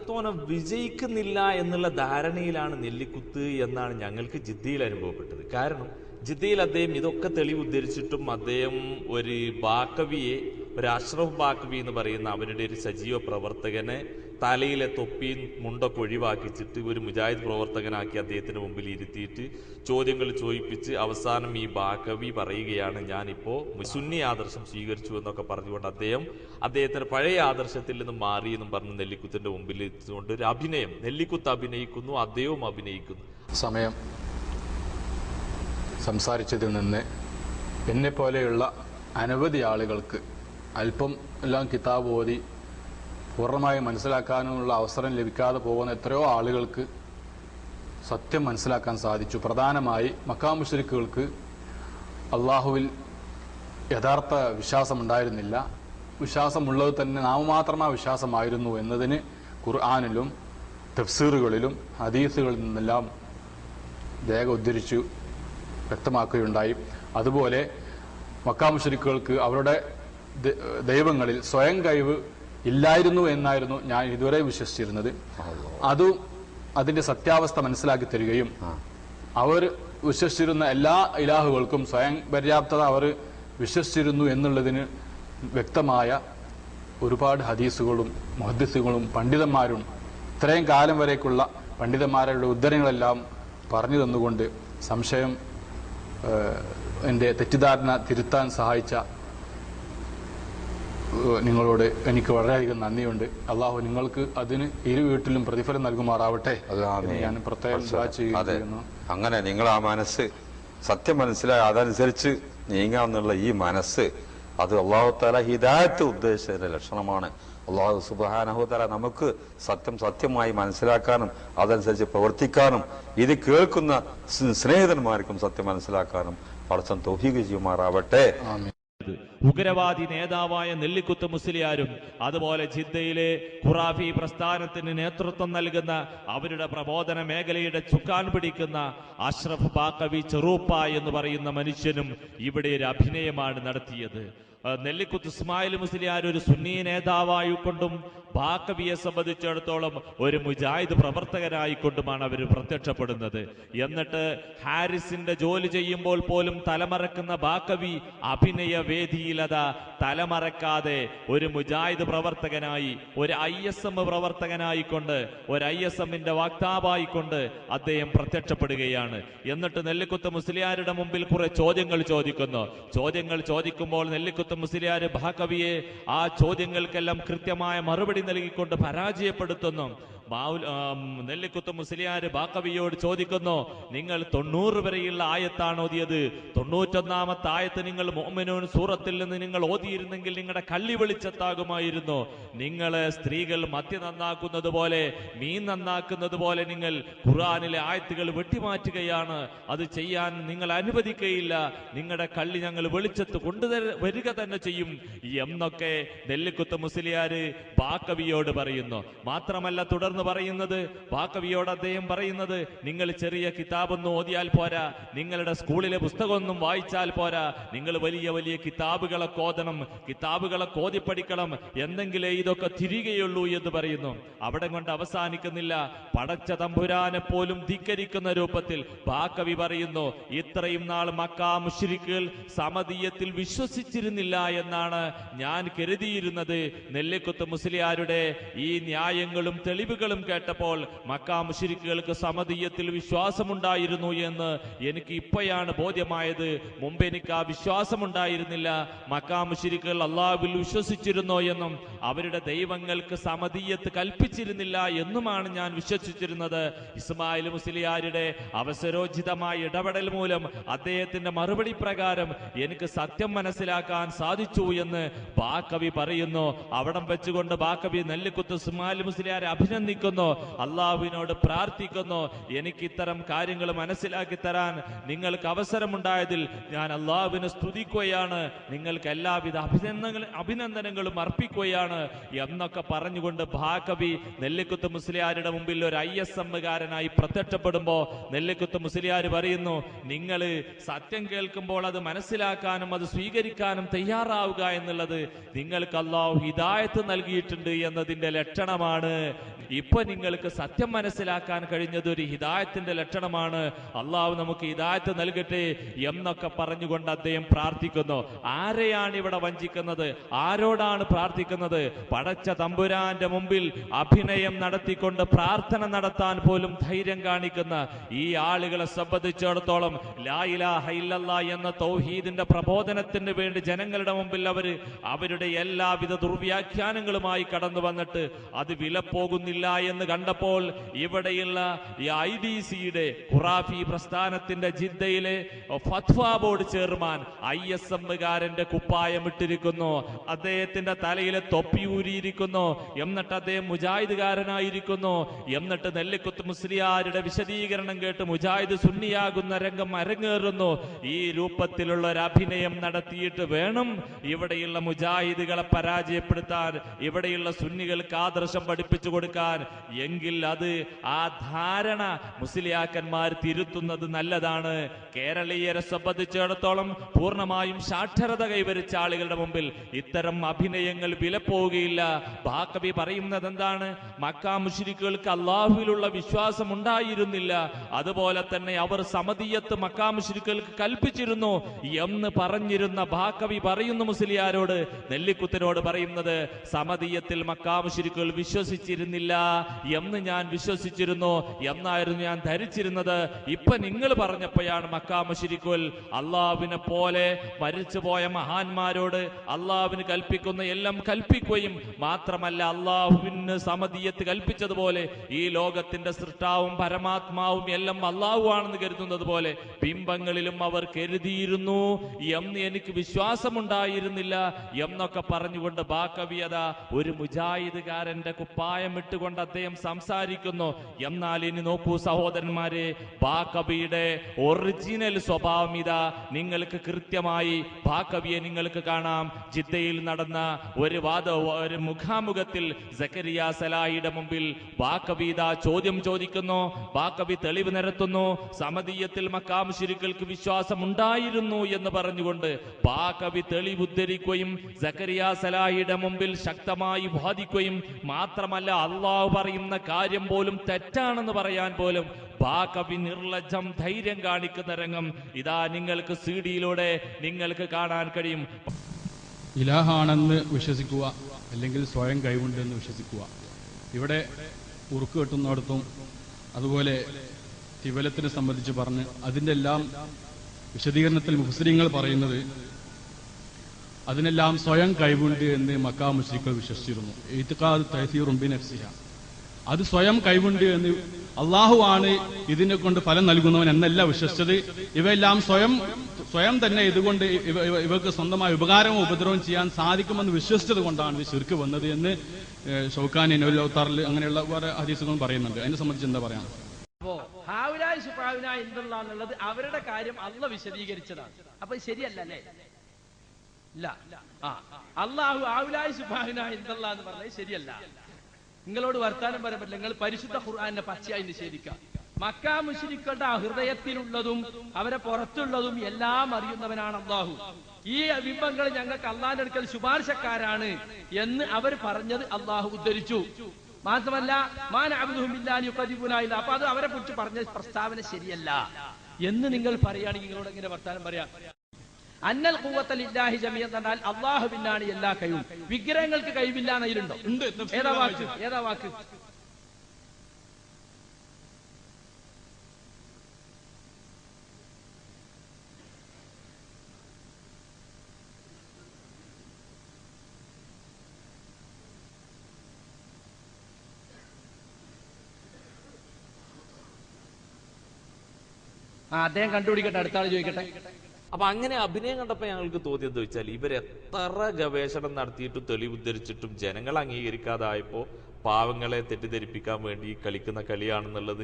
തോനം വിജയിക്കുന്നില്ല എന്നുള്ള ധാരണയിലാണ് നെല്ലിക്കുത്ത് എന്നാണ് ഞങ്ങൾക്ക് ജിദ്ദയിൽ അനുഭവപ്പെട്ടത്. കാരണം ജിദ്ദയിൽ അദ്ദേഹം ഇതൊക്കെ തെളിവ് ഉദ്ധരിച്ചിട്ടും അദ്ദേഹം ഒരു ബാക്കവിയെ ഒരു അഷ്റഫ് ബാക്കവി എന്ന് പറയുന്ന അവരുടെ ഒരു സജീവ പ്രവർത്തകനെ തലയിലെ തൊപ്പിയും മുണ്ടൊക്കെ ഒഴിവാക്കിച്ചിട്ട് ഒരു മുജാഹിദ് പ്രവർത്തകനാക്കി അദ്ദേഹത്തിന് മുമ്പിൽ ഇരുത്തിയിട്ട് ചോദ്യങ്ങൾ ചോദിപ്പിച്ച് അവസാനം ഈ ബാക്കവി പറയുകയാണ് ഞാനിപ്പോ സുന്നി ആദർശം സ്വീകരിച്ചു എന്നൊക്കെ പറഞ്ഞുകൊണ്ട് അദ്ദേഹം അദ്ദേഹത്തിന്റെ പഴയ ആദർശത്തിൽ നിന്ന് മാറി എന്നും പറഞ്ഞ് നെല്ലിക്കുത്തിന്റെ മുമ്പിൽ എത്തിച്ചുകൊണ്ട് ഒരു അഭിനയം നെല്ലിക്കുത്ത് അഭിനയിക്കുന്നു അദ്ദേഹവും അഭിനയിക്കുന്നു. സമയം സംസാരിച്ചതിൽ നിന്ന് എന്നെ പോലെയുള്ള അനവധി ആളുകൾക്ക് അല്പം എല്ലാം കിതാബ് ഓതി പൂർണമായി മനസ്സിലാക്കാനുള്ള അവസരം ലഭിക്കാതെ പോകുന്ന എത്രയോ ആളുകൾക്ക് സത്യം മനസ്സിലാക്കാൻ സാധിച്ചു. പ്രധാനമായി മക്കാമുഷരിക്കുകൾക്ക് അള്ളാഹുവിൽ യഥാർത്ഥ വിശ്വാസമുണ്ടായിരുന്നില്ല. വിശ്വാസമുള്ളത് തന്നെ നാമമാത്രമായ വിശ്വാസമായിരുന്നു എന്നതിന് ഖുർആാനിലും തഫ്സീറുകളിലും ഹദീസുകളിൽ നിന്നെല്ലാം രേഖ ഉദ്ധരിച്ചു വ്യക്തമാക്കുകയുണ്ടായി. അതുപോലെ മക്കാമുഷരിക്കുകൾക്ക് അവരുടെ ദൈവങ്ങളിൽ സ്വയം കഴിവ് ഇല്ലായിരുന്നു എന്നായിരുന്നു ഞാൻ ഇതുവരെ വിശ്വസിച്ചിരുന്നത്. അതും അതിന്റെ സത്യാവസ്ഥ മനസ്സിലാക്കി തരികയും അവർ വിശ്വസിച്ചിരുന്ന എല്ലാ ഇലാഹുകൾക്കും സ്വയം പര്യാപ്തത അവർ വിശ്വസിച്ചിരുന്നു എന്നുള്ളതിന് വ്യക്തമായ ഒരുപാട് ഹദീസുകളും മുഹദ്ദിസുകളും പണ്ഡിതന്മാരും ഇത്രയും കാലം വരേക്കുള്ള പണ്ഡിതന്മാരുടെ ഉദ്ധരങ്ങളെല്ലാം പറഞ്ഞു തന്നുകൊണ്ട് സംശയം എന്റെ എന്റെ തെറ്റിദ്ധാരണ തിരുത്താൻ സഹായിച്ച നിങ്ങളോട് എനിക്ക് വളരെയധികം നന്ദിയുണ്ട്. അള്ളാഹു നിങ്ങൾക്ക് അതിന് ഇരു വീട്ടിലും പ്രതിഫലം നൽകുമാറാവട്ടെ ഞാൻ പ്രത്യേകം അതെ. അങ്ങനെ നിങ്ങൾ ആ മനസ്സ് സത്യം മനസ്സിലായി അതനുസരിച്ച് നീങ്ങാന്നുള്ള ഈ മനസ്സ് അത് അള്ളാഹു താല ഹിദായത്ത് ഉദ്ദേശിച്ചതിന്റെ ലക്ഷണമാണ്. അള്ളാഹു സുബാനഹു താല നമുക്ക് സത്യം സത്യമായി മനസ്സിലാക്കാനും അതനുസരിച്ച് പ്രവർത്തിക്കാനും ഇത് കേൾക്കുന്ന സ്നേഹിതന്മാർക്കും സത്യം മനസ്സിലാക്കാനും പടച്ചം തൗഫീഖ് ചെയ്യുമാറാവട്ടെ. ഉഗ്രവാദി നേതാവായ നെല്ലിക്കുത്ത് മുസ്ലിയാരും അതുപോലെ ജിദ്ദയിലെ ഖുറാഫി പ്രസ്ഥാനത്തിന് നേതൃത്വം നൽകുന്ന അവരുടെ പ്രബോധന മേഖലയുടെ ചുക്കാൻ പിടിക്കുന്ന അഷ്റഫ് ബാക്കവി ചെറൂപ്പ എന്ന് പറയുന്ന മനുഷ്യനും ഇവിടെ ഒരു അഭിനയമാണ് നടത്തിയത്. നെല്ലിക്കുത്ത് ഇസ്മായിൽ മുസ്ലിയാർ ഒരു സുന്നി നേതാവായിക്കൊണ്ടും ബാക്കവിയെ സംബന്ധിച്ചിടത്തോളം ഒരു മുജാഹിദ് പ്രവർത്തകനായിക്കൊണ്ടുമാണ് അവർ പ്രത്യക്ഷപ്പെടുന്നത്. എന്നിട്ട് ഹാരിസിന്റെ ജോലി ചെയ്യുമ്പോൾ പോലും തലമറക്കുന്ന ബാക്കവി അഭിനയ വേദിയിലത തലമറക്കാതെ ഒരു മുജാഹിദ് പ്രവർത്തകനായി ഒരു ഐ എസ് എം പ്രവർത്തകനായിക്കൊണ്ട് ഒരു ഐ എസ് എമ്മിന്റെ വക്താവായിക്കൊണ്ട് അദ്ദേഹം പ്രത്യക്ഷപ്പെടുകയാണ്. എന്നിട്ട് നെല്ലിക്കുത്ത് മുസ്ലിയാരുടെ മുമ്പിൽ കുറെ ചോദ്യങ്ങൾ ചോദിക്കുന്നു. ചോദ്യങ്ങൾ ചോദിക്കുമ്പോൾ നെല്ലിക്കുത്ത് മുസ്ലിയാർ ഭാഗവിയെ ആ ചോദ്യങ്ങൾക്കെല്ലാം കൃത്യമായ മറുപടി നൽകിക്കൊണ്ട് പരാജയപ്പെടുത്തുന്നു. നെല്ലിക്കുത്ത് മുസ്ലിയാർ ബാക്കവിയോട് ചോദിക്കുന്നു നിങ്ങൾ തൊണ്ണൂറ് വരെയുള്ള ആയത്താണ് ഓതിയത്. തൊണ്ണൂറ്റൊന്നാമത്തെ ആയത്ത് നിങ്ങൾ മോമിനോൻ സൂറത്തിൽ നിന്ന് നിങ്ങൾ ഓതിയിരുന്നെങ്കിൽ നിങ്ങളുടെ കള്ളി വെളിച്ചത്താകുമായിരുന്നു. നിങ്ങൾ സ്ത്രീകൾ മദ്യ നന്നാക്കുന്നത് പോലെ മീൻ നന്നാക്കുന്നത് പോലെ നിങ്ങൾ ഖുറാനിലെ ആയത്തുകൾ വെട്ടിമാറ്റുകയാണ്. അത് ചെയ്യാൻ നിങ്ങൾ അനുവദിക്കുകയില്ല നിങ്ങളുടെ കള്ളി ഞങ്ങൾ വെളിച്ചത്ത് കൊണ്ടുതര വരിക തന്നെ ചെയ്യും. എന്നൊക്കെ നെല്ലിക്കുത്ത് മുസ്ലിയാര് ബാക്കവിയോട് പറയുന്നു. മാത്രമല്ല തുടർന്ന് പറയുന്നത് വാക്കവിയോട് അദ്ദേഹം പറയുന്നത് നിങ്ങൾ ചെറിയ കിതാബൊന്നും ഓതിയാൽ പോരാ നിങ്ങളുടെ സ്കൂളിലെ പുസ്തകമൊന്നും വായിച്ചാൽ പോരാ നിങ്ങൾ വലിയ വലിയ കിതാബുകളെ കോതണം കിതാബുകളെ കോതി പഠിക്കണം എന്തെങ്കിലേ ഇതൊക്കെ തിരികെയുള്ളൂ എന്ന് പറയുന്നു. അവിടെ കൊണ്ട് അവസാനിക്കുന്നില്ല. പടച്ച തമ്പുരാനെ പോലും ധിക്കരിക്കുന്ന രൂപത്തിൽ ബാക്കവി പറയുന്നു ഇത്രയും നാൾ മക്കാ മുശ്രിക്കുകൾ സമതീയത്തിൽ വിശ്വസിച്ചിരുന്നില്ല എന്നാണ് ഞാൻ കരുതിയിരുന്നത്. നെല്ലിക്കുത്ത് മുസ്ലിയാരുടെ ഈ ന്യായങ്ങളും തെളിവുകളും കേട്ടപ്പോൾ മക്കാ മുശ്രിക്കുകൾക്ക് സമതീയത്തിൽ വിശ്വാസമുണ്ടായിരുന്നു എന്ന് എനിക്ക് ഇപ്പോഴാണ് ബോധ്യമായത്. മുമ്പ് എനിക്ക് ആ വിശ്വാസമുണ്ടായിരുന്നില്ല. മക്കാ മുശ്രിക്കുകൾ അള്ളാഹുവിൽ വിശ്വസിച്ചിരുന്നോ എന്നും അവരുടെ ദൈവങ്ങൾക്ക് സമതീയത്ത് കൽപ്പിച്ചിരുന്നില്ല എന്നുമാണ് ഞാൻ വിശ്വസിച്ചിരുന്നത്. ഇസ്മായിൽ മുസ്ലിയാരുടെ അവസരോചിതമായ ഇടപെടൽ മൂലം അദ്ദേഹത്തിന്റെ മറുപടി പ്രകാരം എനിക്ക് സത്യം മനസ്സിലാക്കാൻ സാധിച്ചു എന്ന് ബാക്കവി പറയുന്നു. അവിടം വെച്ചുകൊണ്ട് ബാക്കവി നെല്ലിക്കുത്ത് ഇസ്മായിൽ മുസ്ലിയാരെ അഭിനന്ദിക്കുന്നു. അള്ളാഹുവിനോട് പ്രാർത്ഥിക്കുന്നു എനിക്ക് ഇത്തരം കാര്യങ്ങൾ മനസ്സിലാക്കി തരാൻ നിങ്ങൾക്ക് അവസരമുണ്ടായതിൽ ഞാൻ അള്ളാഹുവിനെ സ്തുതിക്കുകയാണ് നിങ്ങൾക്ക് എല്ലാവിധ അഭിനന്ദനങ്ങളും അഭിനന്ദനങ്ങളും അർപ്പിക്കുകയാണ് എന്നൊക്കെ പറഞ്ഞുകൊണ്ട് ഭാഗവി നെല്ലിക്കുത്ത് മുസ്ലിയാരുടെ മുമ്പിൽ ഒരു ഐ എസ് എമ്മുകാരനായി പ്രത്യക്ഷപ്പെടുമ്പോ നെല്ലിക്കുത്ത് മുസ്ലിയാർ പറയുന്നു നിങ്ങൾ സത്യം കേൾക്കുമ്പോൾ അത് മനസ്സിലാക്കാനും അത് സ്വീകരിക്കാനും തയ്യാറാവുക എന്നുള്ളത് നിങ്ങൾക്ക് അള്ളാഹു ഹിദായത്ത് നൽകിയിട്ടുണ്ട് എന്നതിന്റെ ലക്ഷണമാണ്. ഇപ്പൊ നിങ്ങൾക്ക് സത്യം മനസ്സിലാക്കാൻ കഴിഞ്ഞത് ഒരു ഹിതായത്തിന്റെ ലക്ഷണമാണ്. അള്ളാഹു നമുക്ക് ഹിതായത്ത് നൽകട്ടെ എന്നൊക്കെ പറഞ്ഞുകൊണ്ട് അദ്ദേഹം പ്രാർത്ഥിക്കുന്നു. ആരെയാണ് ഇവിടെ വഞ്ചിക്കുന്നത്? ആരോടാണ് പ്രാർത്ഥിക്കുന്നത്? പടച്ച തമ്പുരാന്റെ മുമ്പിൽ അഭിനയം നടത്തിക്കൊണ്ട് പ്രാർത്ഥന നടത്താൻ പോലും ധൈര്യം കാണിക്കുന്ന ഈ ആളുകളെ സംബന്ധിച്ചിടത്തോളം ലാ ഇലാഹ ഇല്ലല്ലാ എന്ന തൗഹീദിന്റെ പ്രബോധനത്തിന് വേണ്ടി ജനങ്ങളുടെ മുമ്പിൽ അവർ അവരുടെ എല്ലാവിധ ദുർവ്യാഖ്യാനങ്ങളുമായി കടന്നു വന്നിട്ട് അത് വില പോകുന്നില്ല എന്ന് കണ്ടപ്പോൾ ഇവിടെയുള്ള ഈ ഐ ഡി സിയുടെ ഖുറാഫി പ്രസ്ഥാനത്തിന്റെ ജിദ്ദയിലെ ഫത്വ ബോർഡ് ചെയർമാൻ ഐ എസ് എമ്മുകാരന്റെ കുപ്പായം ഇട്ടിരിക്കുന്നു. അദ്ദേഹത്തിന്റെ തലയിലെ തൊപ്പി ഊരിയിരിക്കുന്നു. എന്നിട്ട് അദ്ദേഹം മുജാഹിദുകാരനായിരിക്കുന്നു. എന്നിട്ട് നെല്ലിക്കുത്ത് മുസ്ലിയാരുടെ വിശദീകരണം കേട്ട് മുജാഹിദ് സുന്നിയാകുന്ന രംഗം അരങ്ങേറുന്നു. ഈ രൂപത്തിലുള്ള ഒരു അഭിനയം നടത്തിയിട്ട് വേണം ഇവിടെയുള്ള മുജാഹിദുകളെ പരാജയപ്പെടുത്താൻ. ഇവിടെയുള്ള സുന്നികൾക്ക് ആദർശം പഠിപ്പിച്ചു കൊടുക്കാൻ. എങ്കിൽ അത് ആ ധാരണ മുസ്ലിയാക്കന്മാർ തിരുത്തുന്നത് നല്ലതാണ്. കേരളീയരെ സംബന്ധിച്ചിടത്തോളം പൂർണമായും സാക്ഷരത കൈവരിച്ച ആളുകളുടെ മുമ്പിൽ ഇത്തരം അഭിനയങ്ങൾ വിലപ്പോവുകയില്ല ബാക്കബി പറയുന്നത് എന്താണ് മക്കാ മുഷിരിക്കുകൾക്ക് അള്ളാഹുവിലുള്ള വിശ്വാസം ഉണ്ടായിരുന്നില്ല. അതുപോലെ തന്നെ അവർ സമതീയത്ത് മക്കാ മുഷിരിക്കുകൾക്ക് കൽപ്പിച്ചിരുന്നു എന്ന് പറഞ്ഞിരുന്ന ബാക്കവി പറയുന്നു മുസ്ലിയാരോട് നെല്ലിക്കുത്തിനോട് പറയുന്നത് സമതീയത്തിൽ മക്കാ മുഷിരിക്കുകൾ എന്ന് ഞാൻ വിശ്വസിച്ചിരുന്നു. എന്നായിരുന്നു ഞാൻ ധരിച്ചിരുന്നത്. ഇപ്പൊ നിങ്ങൾ പറഞ്ഞപ്പോഴാണ് മക്കാമശിരിക്കുൽ അള്ളാവിനെ പോലെ മരിച്ചുപോയ മഹാന്മാരോട് അള്ളാവിന് കൽപ്പിക്കുന്ന എല്ലാം കൽപ്പിക്കുകയും മാത്രമല്ല അള്ളാഹുവിന് സമതീയത്ത് കൽപ്പിച്ചതുപോലെ ഈ ലോകത്തിന്റെ സൃഷ്ടാവും പരമാത്മാവും എല്ലാം അള്ളാഹു ആണെന്ന് കരുതുന്നത് പോലെ ബിംബങ്ങളിലും അവർ കരുതിയിരുന്നു എന്ന് എനിക്ക് വിശ്വാസമുണ്ടായിരുന്നില്ല എന്നൊക്കെ പറഞ്ഞുകൊണ്ട് ബാക്കവിയത ഒരു മുജാഹിദുകാരന്റെ കുപ്പായം ഇട്ടുകൊണ്ട് അദ്ദേഹം സംസാരിക്കുന്നു. എന്നാൽ ഇനി നോക്കൂ സഹോദരന്മാരെ ബാക്കബിയുടെ ഒറിജിനൽ സ്വഭാവം ഇതാ. നിങ്ങൾക്ക് കൃത്യമായി ബാക്കബിയെ നിങ്ങൾക്ക് കാണാം. ജിദ്ദയിൽ നടന്ന ഒരു വാദ ഒരു മുഖാമുഖത്തിൽ സക്കരിയ സലാഹിയുടെ മുമ്പിൽ ബാക്കവീത ചോദ്യം ചോദിക്കുന്നു. ബാക്കബി തെളിവ് നിരത്തുന്നു. സമതീയത്തിൽ മക്കാം ശിരുക്കൾക്ക് വിശ്വാസം ഉണ്ടായിരുന്നു എന്ന് പറഞ്ഞുകൊണ്ട് ബാക്കബി തെളിവുദ്ധരിക്കുകയും സക്കരിയ സലാഹിയുടെ മുമ്പിൽ ശക്തമായി വാദിക്കുകയും മാത്രമല്ല അള്ളാഹു പറയുന്ന കാര്യം പോലും തെറ്റാണെന്ന് പറയാൻ പോലും ബാകവി നിർലജ്ജം ധൈര്യം കാണിക്കുന്ന രംഗം. ഇതാ നിങ്ങൾക്ക് സി ഡിയിലൂടെ നിങ്ങൾക്ക് കാണാൻ കഴിയും. ഇലാഹാണെന്ന് വിശ്വസിക്കുക അല്ലെങ്കിൽ സ്വയം കൈകൊണ്ടെന്ന് വിശ്വസിക്കുക. ഇവിടെ ഉറുക്ക് കെട്ടുന്നിടത്തും അതുപോലെ തിവലത്തിനെ സംബന്ധിച്ച് പറഞ്ഞ് അതിന്റെ എല്ലാം വിശദീകരണത്തിൽ മുസ്ലിങ്ങൾ പറയുന്നത് അതിനെല്ലാം സ്വയം കൈവുണ്ട് എന്ന് മക്കാ മുഷിക്കൾ വിശ്വസിച്ചിരുന്നു. അത് സ്വയം കൈവുണ്ട് എന്ന് അള്ളാഹു ആണ് ഇതിനെ കൊണ്ട് ഫലം നൽകുന്നവൻ എന്നല്ല വിശ്വസിച്ചത്. ഇവയെല്ലാം സ്വയം സ്വയം തന്നെ ഇതുകൊണ്ട് ഇവർക്ക് സ്വന്തമായ ഉപകാരമോ ഉപദ്രവം ചെയ്യാൻ സാധിക്കുമെന്ന് വിശ്വസിച്ചത് കൊണ്ടാണ് ഇത് ശിർക്ക് വന്നത് എന്ന് ഷൗഖാനി നൗലൗത്താറിൽ അങ്ങനെയുള്ള വേറെ ഹദീസുകളും പറയുന്നുണ്ട്. അതിനെ സംബന്ധിച്ച് എന്താ പറയാം? അപ്പോ ഹാവിനായി സുഹാവിനായി എന്തുള്ള അവരുടെ കാര്യം അല്ല വിശദീകരിച്ചതാണ്. അപ്പൊ ശരിയല്ലേ അള്ളാഹു ആവുലായി എന്തുള്ള എന്ന് പറഞ്ഞത് ശരിയല്ല. നിങ്ങളോട് വർത്താനം പറയാൻ പറ്റില്ല. നിങ്ങൾ പരിശുദ്ധ ഖുർആാന്റെ പച്ചയായി നിഷേധിക്കാം മക്ക മുഷിരിക്കളുടെ ഹൃദയത്തിലുള്ളതും അവരെ പുറത്തുള്ളതും എല്ലാം അറിയുന്നവനാണ് അള്ളാഹു ഈ ബിംബങ്ങൾ ഞങ്ങൾക്ക് അള്ളാഹിന്റെ അടുക്കൽ ശുപാർശക്കാരാണ് എന്ന് അവർ പറഞ്ഞത് അള്ളാഹു ഉദ്ധരിച്ചു. മാത്രമല്ല മാൻ അബ്ദുഹിമില്ലാനി യുഖദിബുനായില്ല അപ്പൊ അത് അവരെ കുറിച്ച് പറഞ്ഞ പ്രസ്താവന ശരിയല്ല. എന്ന് നിങ്ങൾ പറയുകയാണെങ്കിൽ നിങ്ങളോട് എങ്ങനെ വർത്താനം പറയാം? അന്നൽ കൂവത്തൽ ഇല്ലാഹി ജമിയ എന്നാൽ അള്ളാഹുവിനാണ് എല്ലാ കഴിവും വിഗ്രഹങ്ങൾക്ക് കഴിവില്ല എന്നതിലുണ്ടോ ഉണ്ട്. ഏതാ വാക്ക്? ഏതാ വാക്ക്? ആ അദ്ദേഹം കണ്ടുപിടിക്കട്ടെ അടുത്ത ആൾ ചോദിക്കട്ടെ. അപ്പൊ അങ്ങനെ അഭിനയം കണ്ടപ്പോ ഞങ്ങൾക്ക് തോന്നിയത് വെച്ചാൽ ഇവരെത്ര ഗവേഷണം നടത്തിയിട്ടും തെളിവ് ഉദ്ധരിച്ചിട്ടും ജനങ്ങൾ അംഗീകരിക്കാതായപ്പോ പാവങ്ങളെ തെറ്റിദ്ധരിപ്പിക്കാൻ വേണ്ടി കളിക്കുന്ന കളിയാണെന്നുള്ളത്